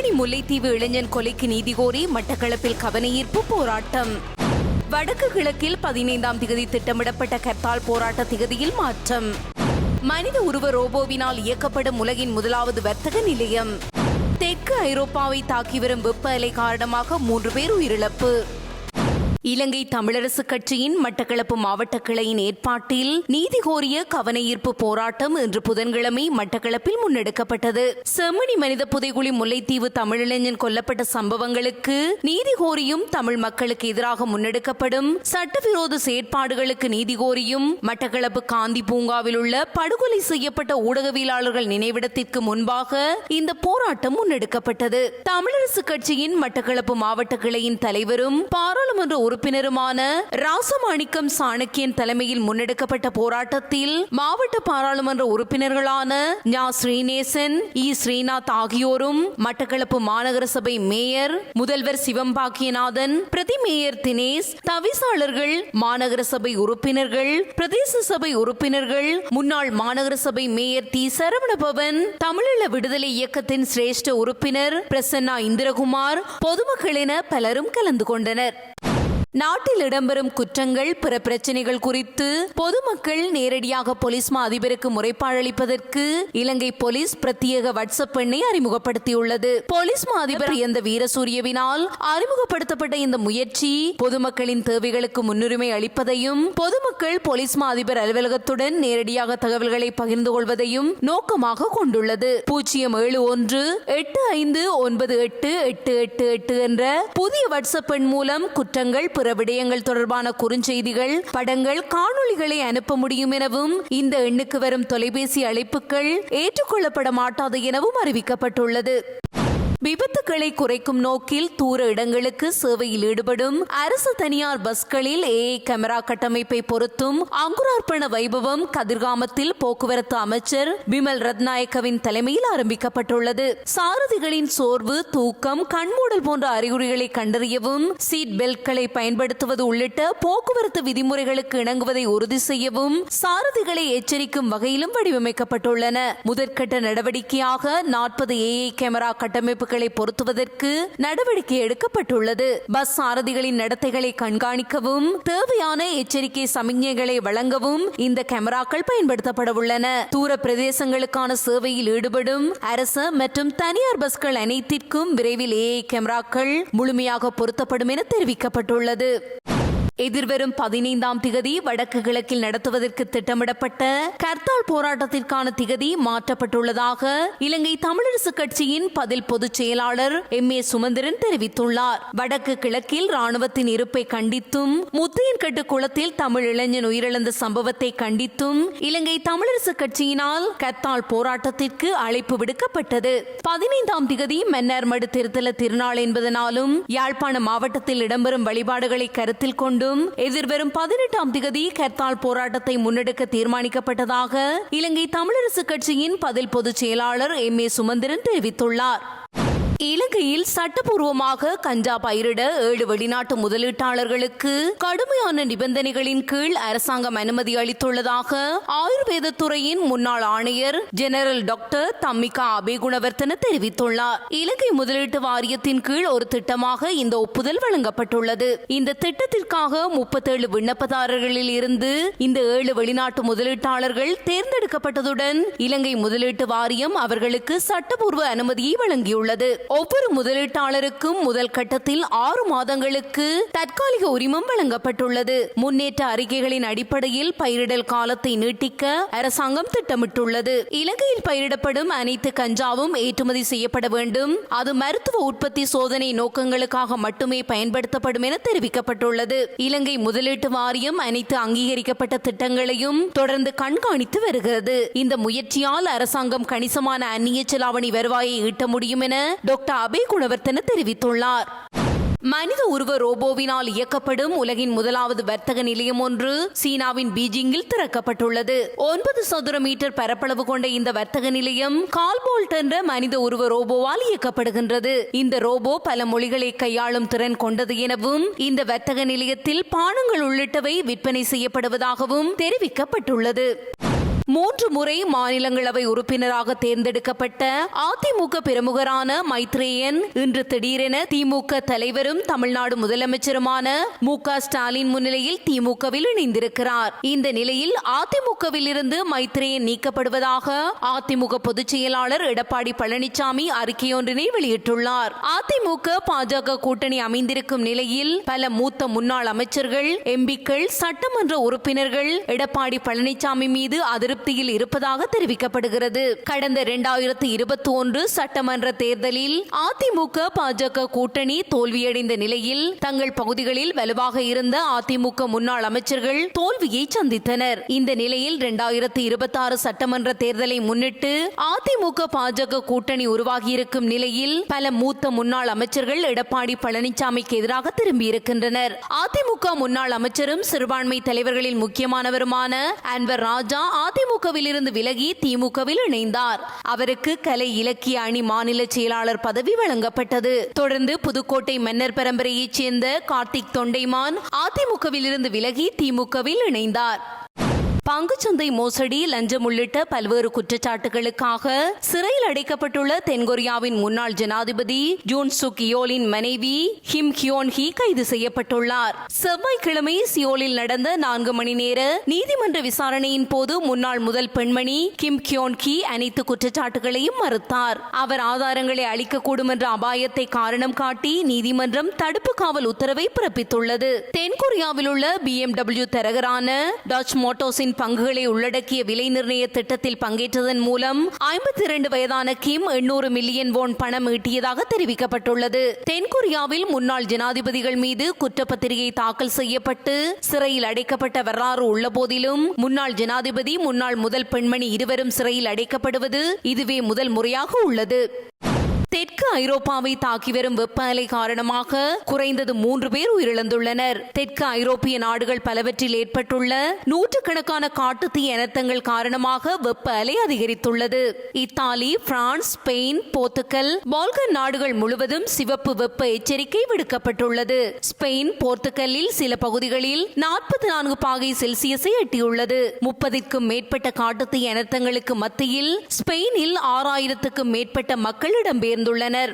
செம்மணி முல்லைத்தீவு இளைஞன் கொலைக்கு நீதி கோரி மட்டக்களப்பில் கவனஈர்ப்பு போராட்டம். வடக்கு கிழக்கில் பதினைந்தாம் திகதி திட்டமிடப்பட்ட கர்த்தால் போராட்ட திகதியில் மாற்றம். மனித உருவ ரோபோவினால் இயக்கப்படும் உலகின் முதலாவது வர்த்தக நிலையம். தெற்கு ஐரோப்பாவை தாக்கி வரும் வெப்ப அலை காரணமாக மூன்று பேர் உயிரிழப்பு. இலங்கை தமிழரசு கட்சியின் மட்டக்களப்பு மாவட்ட கிளையின் ஏற்பாட்டில் நீதி கோரிய கவனஈர்ப்பு போராட்டம் இன்று புதன்கிழமை மட்டக்களப்பில் முன்னெடுக்கப்பட்டது. செம்மணி மனித புதைகுழி முல்லைத்தீவு தமிழிளைஞன் கொல்லப்பட்ட சம்பவங்களுக்கு நீதி கோரியும் தமிழ் மக்களுக்கு எதிராக முன்னெடுக்கப்படும் சட்டவிரோத செயற்பாடுகளுக்கு நீதி கோரியும் மட்டக்களப்பு காந்தி பூங்காவில் உள்ள படுகொலை செய்யப்பட்ட ஊடகவியலாளர்கள் நினைவிடத்திற்கு முன்பாக இந்த போராட்டம் முன்னெடுக்கப்பட்டது. தமிழரசு கட்சியின் மட்டக்களப்பு மாவட்ட கிளையின் தலைவரும் பாராளுமன்ற உறுப்பினருமான ராசமாணிக்கம் சாணக்கியன் தலைமையில் முன்னெடுக்கப்பட்ட போராட்டத்தில் மாவட்ட பாராளுமன்ற உறுப்பினர்களான ஞா ஸ்ரீநேசன் இ ஸ்ரீநாத் ஆகியோரும் மட்டக்களப்பு மாநகர சபை மேயர் முதல்வர் சிவம்பாக்கியநாதன் பிரதி மேயர் தினேஷ் தவிசாளர்கள் மாநகர சபை உறுப்பினர்கள் பிரதேச சபை உறுப்பினர்கள் முன்னாள் மாநகர சபை மேயர் தி. சரவணபவன் தமிழீழ விடுதலை இயக்கத்தின் சிரேஷ்ட உறுப்பினர் பிரசன்னா இந்திரகுமார் பொதுமக்கள் என பலரும் கலந்து கொண்டனர். நாட்டில் இடம்பெறும் குற்றங்கள் பிற பிரச்சனைகள் குறித்து பொதுமக்கள் நேரடியாக போலீஸ் மா அதிபருக்கு முறைப்பாடளிப்பதற்கு இலங்கை போலீஸ் பிரத்யேக வாட்ஸ்அப் எண்ணை அறிமுகப்படுத்தியுள்ளது. போலீஸ் மா அதிபர் எந்த வீரசூரியவினால் அறிமுகப்படுத்தப்பட்ட இந்த முயற்சி பொதுமக்களின் தேவைகளுக்கு முன்னுரிமை அளிப்பதையும் பொதுமக்கள் போலீஸ் மா அதிபர் அலுவலகத்துடன் நேரடியாக தகவல்களை பகிர்ந்து கொள்வதையும் நோக்கமாக கொண்டுள்ளது. பூஜ்ஜியம் ஏழு ஒன்று எட்டு ஐந்து ஒன்பது எட்டு எட்டு எட்டு எட்டு என்ற புதிய வாட்ஸ்அப் எண் மூலம் குற்றங்கள் பிற விடயங்கள் தொடர்பான குறுஞ்செய்திகள் படங்கள் காணொளிகளை அனுப்ப முடியும் எனவும் இந்த எண்ணுக்கு வரும் தொலைபேசி அழைப்புகள் ஏற்றுக்கொள்ளப்பட மாட்டாது எனவும் அறிவிக்கப்பட்டுள்ளது. விபத்துக்களை குறைக்கும் நோக்கில் தூர இடங்களுக்கு சேவையில் ஈடுபடும் அரசு தனியார் பஸ்களில் ஏஐ கேமரா கட்டமைப்பை பொருத்தும் அங்குரார்ப்பண வைபவம் கதிர்காமத்தில் போக்குவரத்து அமைச்சர் பிமல் ரத்நாயக்கவின் தலைமையில் ஆரம்பிக்கப்பட்டுள்ளது. சாரதிகளின் சோர்வு தூக்கம் கண்மூடல் போன்ற அறிகுறிகளை கண்டறியவும் சீட் பெல்ட்களை பயன்படுத்துவது உள்ளிட்ட போக்குவரத்து விதிமுறைகளுக்கு இணங்குவதை உறுதி செய்யவும் சாரதிகளை எச்சரிக்கும் வகையிலும் வடிவமைக்கப்பட்டுள்ளன. முதற்கட்ட நடவடிக்கையாக நாற்பது ஏஐ கேமரா கட்டமைப்புகள் பொருத்துவதற்கு நடவடிக்கை எடுக்கப்பட்டுள்ளது. பஸ் சாரதிகளின் நடத்தைகளை கண்காணிக்கவும் தேவையான எச்சரிக்கை சமிக்ஞைகளை வழங்கவும் இந்த கேமராக்கள் பயன்படுத்தப்பட உள்ளன. தூர பிரதேசங்களுக்கான சேவையில் ஈடுபடும் அரசு மற்றும் தனியார் பஸ்கள் அனைத்திற்கும் விரைவில் ஏஐ கேமராக்கள் முழுமையாக பொருத்தப்படும் என தெரிவிக்கப்பட்டுள்ளது. எதிர்வரும் பதினைந்தாம் திகதி வடக்கு கிழக்கில் நடத்துவதற்கு திட்டமிடப்பட்ட கர்த்தால் போராட்டத்திற்கான திகதி மாற்றப்பட்டுள்ளதாக இலங்கை தமிழரசு கட்சியின் பதில் பொதுச் செயலாளர் எம். ஏ. சுமந்திரன் தெரிவித்துள்ளார். வடக்கு கிழக்கில் ராணுவத்தின் இருப்பை கண்டித்தும் முத்தையன்கட்டு குளத்தில் தமிழ் இளைஞன் உயிரிழந்த சம்பவத்தை கண்டித்தும் இலங்கை தமிழரசு கட்சியினால் கர்த்தால் போராட்டத்திற்கு அழைப்பு விடுக்கப்பட்டது. பதினைந்தாம் திகதி மன்னார்மடு திருத்தல திருநாள் என்பதனாலும் யாழ்ப்பாண மாவட்டத்தில் இடம்பெறும் வழிபாடுகளை கருத்தில் கொண்டு கொண்டும் எதிர்வரும் பதினெட்டாம் திகதி கர்த்தால் போராட்டத்தை முன்னெடுக்க தீர்மானிக்கப்பட்டதாக இலங்கை தமிழரசு கட்சியின் பதில் பொதுச் செயலாளர் எம் ஏ சுமந்திரன் தெரிவித்துள்ளார். இலங்கையில் சட்டப்பூர்வமாக கஞ்சா பயிரிட ஏழு வெளிநாட்டு முதலீட்டாளர்களுக்கு கடுமையான நிபந்தனைகளின் கீழ் அரசாங்கம் அனுமதி அளித்துள்ளதாக ஆயுர்வேத துறையின் முன்னாள் ஆணையர் ஜெனரல் டாக்டர் தம்மிகா அபேகுணவர்த்தன தெரிவித்துள்ளார். இலங்கை முதலீட்டு வாரியத்தின் கீழ் ஒரு திட்டமாக இந்த ஒப்புதல் வழங்கப்பட்டுள்ளது. இந்த திட்டத்திற்காக முப்பத்தேழு விண்ணப்பதாரர்களில் இருந்து இந்த ஏழு வெளிநாட்டு முதலீட்டாளர்கள் தேர்ந்தெடுக்கப்பட்டதுடன் இலங்கை முதலீட்டு வாரியம் அவர்களுக்கு சட்டப்பூர்வ அனுமதியை வழங்கியுள்ளது. ஒவ்வொரு முதலீட்டாளருக்கும் முதல் கட்டத்தில் ஆறு மாதங்களுக்கு தற்காலிக உரிமம் வழங்கப்பட்டுள்ளது. முன்னேற்ற அறிக்கைகளின் அடிப்படையில் பயிரிடல் காலத்தை நீட்டிக்க அரசாங்கம் திட்டமிட்டுள்ளது. இலங்கையில் பயிரிடப்படும் அனைத்து கஞ்சாவும் ஏற்றுமதி செய்யப்பட வேண்டும். அது மருத்துவ உற்பத்தி சோதனை நோக்கங்களுக்காக மட்டுமே பயன்படுத்தப்படும் என தெரிவிக்கப்பட்டுள்ளது. இலங்கை முதலீட்டு வாரியம் அனைத்து அங்கீகரிக்கப்பட்ட திட்டங்களையும் தொடர்ந்து கண்காணித்து வருகிறது. இந்த முயற்சியால் அரசாங்கம் கணிசமான அந்நிய செலாவணி வருவாயை ஈட்ட முடியும் என டாக்டர் அபே குணவர்த்தன தெரிவித்துள்ளார். மனித உருவ ரோபோவினால் இயக்கப்படும் உலகின் முதலாவது வர்த்தக நிலையம் ஒன்று சீனாவின் பீஜிங்கில் திறக்கப்பட்டுள்ளது. ஒன்பது சதுர மீட்டர் பரப்பளவு கொண்ட இந்த வர்த்தக நிலையம் கால்போல்ட் என்ற மனித உருவ ரோபோவால் இயக்கப்படுகின்றது. இந்த ரோபோ பல மொழிகளை கையாளும் திறன் கொண்டது எனவும் இந்த வர்த்தக நிலையத்தில் பானங்கள் உள்ளிட்டவை விற்பனை செய்யப்படுவதாகவும் தெரிவிக்கப்பட்டுள்ளது. மூன்று முறை மாநிலங்களவை உறுப்பினராக தேர்ந்தெடுக்கப்பட்ட அதிமுக பிரமுகரான மைத்ரேயன் இன்று திடீரென திமுக தலைவரும் தமிழ்நாடு முதலமைச்சருமான மு க ஸ்டாலின் முன்னிலையில் திமுகவில் இணைந்திருக்கிறார். இந்த நிலையில் அதிமுகவில் இருந்து மைத்ரேயன் நீக்கப்படுவதாக அதிமுக பொதுச் செயலாளர் எடப்பாடி பழனிசாமி அறிக்கையொன்றினை வெளியிட்டுள்ளார். அதிமுக பாஜக கூட்டணி அமைந்திருக்கும் நிலையில் பல மூத்த முன்னாள் அமைச்சர்கள் எம்பிக்கள் சட்டமன்ற உறுப்பினர்கள் எடப்பாடி பழனிசாமி மீது அதிருப்தியில் இருப்பதாக தெரிவிக்கப்படுகிறது. கடந்த இரண்டாயிரத்தி இருபத்தி ஒன்று சட்டமன்ற தேர்தலில் அதிமுக பாஜக கூட்டணி தோல்வியடைந்த நிலையில் தங்கள் பகுதிகளில் வலுவாக இருந்த அதிமுக முன்னாள் அமைச்சர்கள் தோல்வியை சந்தித்தனர். இந்த நிலையில் இரண்டாயிரத்தி இருபத்தி ஆறு சட்டமன்ற தேர்தலை முன்னிட்டு அதிமுக பாஜக கூட்டணி உருவாகியிருக்கும் நிலையில் பல மூத்த முன்னாள் அமைச்சர்கள் எடப்பாடி பழனிசாமிக்கு எதிராக திரும்பியிருக்கின்றனர். அதிமுக முன்னாள் அமைச்சரும் சிறுபான்மை தலைவர்களில் முக்கியமானவருமான அன்வர் ராஜா அதிமுகவில் இருந்து விலகி திமுகவில் இணைந்தார். அவருக்கு கலை இலக்கிய அணி மாநில செயலாளர் பதவி வழங்கப்பட்டது. தொடர்ந்து புதுக்கோட்டை மன்னர் பரம்பரையைச் சேர்ந்த கார்த்திக் தொண்டைமான் அதிமுகவில் இருந்து விலகி திமுகவில் இணைந்தார். பங்குச்சந்தை மோசடி லஞ்சம் உள்ளிட்ட பல்வேறு குற்றச்சாட்டுகளுக்காக சிறையில் அடைக்கப்பட்டுள்ள தென்கொரியாவின் முன்னாள் ஜனாதிபதி ஜூன் சுக் யோலின் மனைவி ஹிம் ஹியோன் ஹி கைது செய்யப்பட்டுள்ளார். செவ்வாய்க்கிழமை சியோலில் நடந்த நான்கு மணி நேர நீதிமன்ற விசாரணையின் போது முன்னாள் முதல் பெண்மணி கிம் கியோன் கி அனைத்து குற்றச்சாட்டுகளையும் மறுத்தார். அவர் ஆதாரங்களை அளிக்கக்கூடும் என்ற அபாயத்தை காரணம் காட்டி நீதிமன்றம் தடுப்பு காவல் உத்தரவை பிறப்பித்துள்ளது. தென்கொரியாவில் உள்ள பிஎம்டபிள்யூ தரகரான டாச் மோட்டோஸின் பங்குகளை உள்ளடக்கிய விலை நிர்ணய திட்டத்தில் பங்கேற்றதன் மூலம் ஐம்பத்தி இரண்டு வயதான கிம் எண்ணூறு மில்லியன் வோன் பணம் ஈட்டியதாக தெரிவிக்கப்பட்டுள்ளது. தென்கொரியாவில் முன்னாள் ஜனாதிபதிகள் மீது குற்றப்பத்திரிகை தாக்கல் செய்யப்பட்டு சிறையில் அடைக்கப்பட்ட வரலாறு உள்ள போதிலும் முன்னாள் ஜனாதிபதி முன்னாள் முதல் பெண்மணி இருவரும் சிறையில் அடைக்கப்படுவது இதுவே முதல் முறையாக உள்ளது. தெற்கு ஐரோப்பாவை தாக்கி வரும் வெப்ப அலை காரணமாக குறைந்தது மூன்று பேர் உயிரிழந்துள்ளனர். தெற்கு ஐரோப்பிய நாடுகள் பலவற்றில் ஏற்பட்டுள்ள நூற்றுக்கணக்கான காட்டுத்தீ இனத்தங்கள் காரணமாக வெப்ப அலை அதிகரித்துள்ளது. Italy France Spain Portugal Balkan நாடுகள் முழுவதும் சிவப்பு வெப்ப எச்சரிக்கை விடுக்கப்பட்டுள்ளது. ஸ்பெயின் போர்த்துக்கல்லில் சில பகுதிகளில் நாற்பத்தி நான்கு பாகை செல்சியஸை எட்டியுள்ளது. முப்பதிற்கும் மேற்பட்ட காட்டுத்தீ இனத்தங்களுக்கு மத்தியில் ஸ்பெயினில் ஆறாயிரத்துக்கும் மேற்பட்ட மக்கள் சேர்ந்துள்ளனர்